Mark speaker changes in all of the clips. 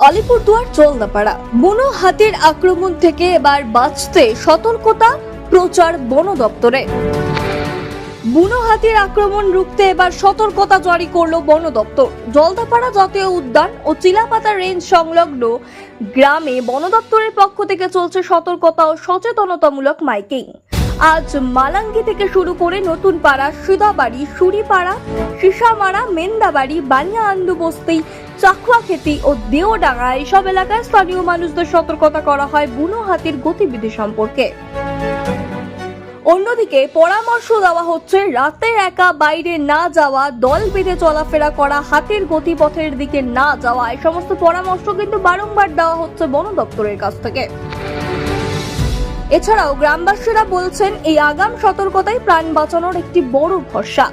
Speaker 1: আলিপুরদুয়ার জলদাপাড়া বুনো হাতির আক্রমণ থেকে এবার বাঁচতে সতর্কতা প্রচার বন দপ্তরে বুনো হাতির আক্রমণ রুখতে এবার সতর্কতা জারি করল বন দপ্তর জলদাপাড়া জাতীয় উদ্যান ও চিলাপাতা রেঞ্জ সংলগ্ন গ্রামে বন দপ্তরের পক্ষ থেকে চলছে সতর্কতা ও সচেতনতামূলক মাইকিং। আজ মালাঙ্গি থেকে শুরু করে নতুন পাড়া, সুদাবাড়ি সুরিপাড়া সিসামারা, মেন্দাবাড়ি বানিয়া আন্দু বস্তি চাকুয়া খেতি ও দেওডাঙ্গা এইসব এলাকায় স্থানীয় মানুষদের সতর্কতা করা হয় বুনো হাতির গতিবিধি সম্পর্কে। অন্যদিকে পরামর্শ দেওয়া হচ্ছে, রাতে একা বাইরে না যাওয়া, দল বেঁধে চলাফেরা করা, হাতের গতিপথের দিকে না যাওয়া এই সমস্ত পরামর্শ কিন্তু বারংবার দেওয়া হচ্ছে বন দপ্তরের কাছ থেকে। এছাড়াও গ্রামবাসীরা বলছেন, এই আগাম সতর্কতাই প্রাণ বাঁচানোর একটি বড় ভরসা।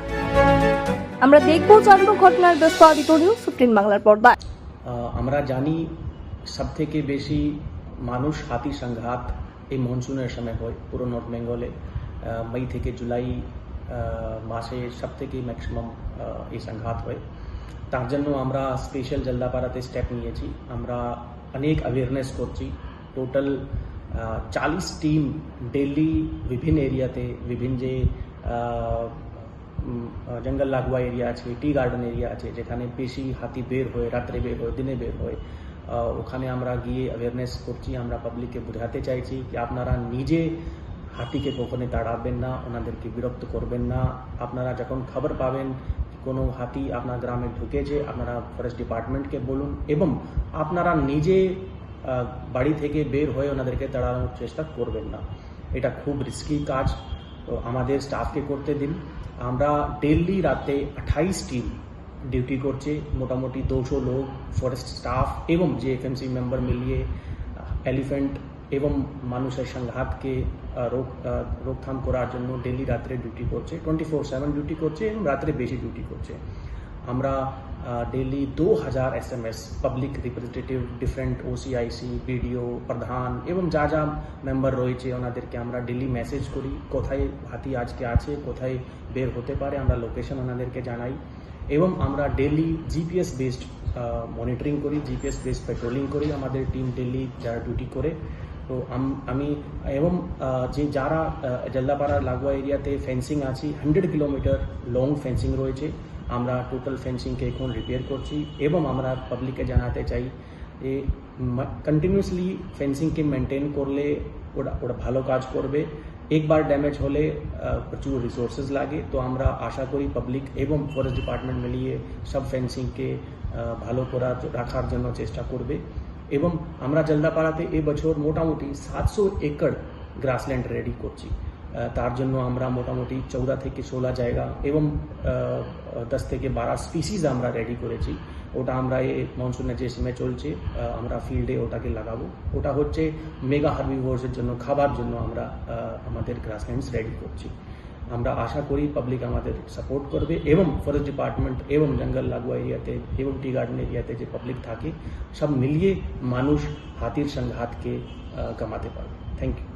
Speaker 1: আমরা দেখব জানব ঘটনার বিস্তারিত নিউজ ফিফটিন বাংলার পর্দায়।
Speaker 2: আমরা জানি সব থেকে বেশি মানুষ হাতি সংঘাত এই মনসুনের সময় হয়, পুরো নর্থ বেঙ্গলে মই থেকে জুলাই মাসে সব থেকে ম্যাক্সিমাম এই সংঘাত হয়। তার জন্য আমরা স্পেশাল জলদাপাড়াতে স্টেপ নিয়েছি। আমরা অনেক অ্যাওয়ারনেস করছি। টোটাল চালিশ টিম ডেলি বিভিন্ন এরিয়াতে, বিভিন্ন যে জঙ্গল লাগোয়া এরিয়া আছে, টি গার্ডেন এরিয়া আছে, যেখানে বেশি হাতি বের হয়, রাত্রে বের হয়, দিনে বের হয় ওখানে আমরা গিয়ে অ্যাওয়ারনেস করছি, আমরা পাবলিককে বোঝাতে চাইছি কি আপনারা নিজে হাতিকে কখনো তাড়াবেন না, ওনাদেরকে বিরক্ত করবেন না। আপনারা যখন খবর পাবেন কোনো হাতি আপনার গ্রামে ঢুকেছে, আপনারা ফরেস্ট ডিপার্টমেন্টকে বলুন এবং আপনারা নিজে বাড়ি থেকে বের হয়ে ওনাদেরকে তাড়ানোর চেষ্টা করবেন না। এটা খুব রিস্কি কাজ। তো আমাদের স্টাফকে করতে দিন। আমরা ডেলি রাতে আঠাইশ টিম ডিউটি করছে। মোটামুটি দুশো লোক ফরেস্ট স্টাফ এবং যে এফএমসি মেম্বার মিলিয়ে এলিফ্যান্ট এবং মানুষের সংঘাতকে রোক রোকথাম করার জন্য ডেলি রাত্রে ডিউটি করছে। টোয়েন্টি ফোর সেভেন ডিউটি করছে এবং রাত্রে বেশি ডিউটি করছে। আমরা S M S public representative different OC IC BDO প্রধান এবং যা যা মেম্বার রয়েছে। ওনাদেরকে আমরা ডেলি মেসেজ করি কোথায় হাতি আজকে আছে কোথায় বের হতে পারে আমরা লোকেশন ওনাদেরকে জানাই। এবং আমরা ডেলি জিপিএস বেসড মনিটরিং করি জিপিএস বেসড পেট্রোলিং করি আমাদের টিম ডেলি যারা ডিউটি করে। তো আম- এবং আহ, যে যারা আহ, জলদাপাড়া লাগোয়া এরিয়াতে ফেন্সিং আছে হান্ড্রেড কিলোমিটার লং ফেন্সিং রয়েছে। আমরা টোটাল ফেন্সিংকে এখন রিপেয়ার করছি এবং আমরা পাবলিককে জানাতে চাই যে কন্টিনিউসলি ফেন্সিংকে মেনটেন করলে ওটা ওটা ভালো কাজ করবে। একবার ড্যামেজ হলে প্রচুর রিসোর্সেস লাগে। তো আমরা আশা করি পাবলিক এবং ফরেস্ট ডিপার্টমেন্ট মিলিয়ে সব ফেন্সিংকে ভালো করার রাখার জন্য চেষ্টা করবে। এবং আমরা জলদাপাড়াতে এবছর মোটামুটি সাতশো একর গ্রাসল্যান্ড রেডি করছি। তার জন্য আমরা মোটামুটি চৌদা থেকে ষোলো জায়গা এবং আহ, দশ থেকে বারো স্পিসিস আমরা রেডি করেছি ওটা আমরা এই মনসুনের যে সময় চলছে আহ, আমরা ফিল্ডে ওটাকে লাগাবো ওটা হচ্ছে মেগা হার্বিভোর্সের জন্য খাবার জন্য আমরা আহ, আমাদের গ্রাসল্যান্ডস রেডি করছি আমরা আশা করি পাবলিক আমাদের সাপোর্ট করবে এবং ফরেস্ট ডিপার্টমেন্ট এবং জঙ্গল লাগোয়া এরিয়াতে এবং টি গার্ডেন এরিয়াতে যে পাবলিক থাকে সব মিলিয়ে মানুষ হাতির সংঘাতকে আহ, কমাতে পারবে থ্যাংক ইউ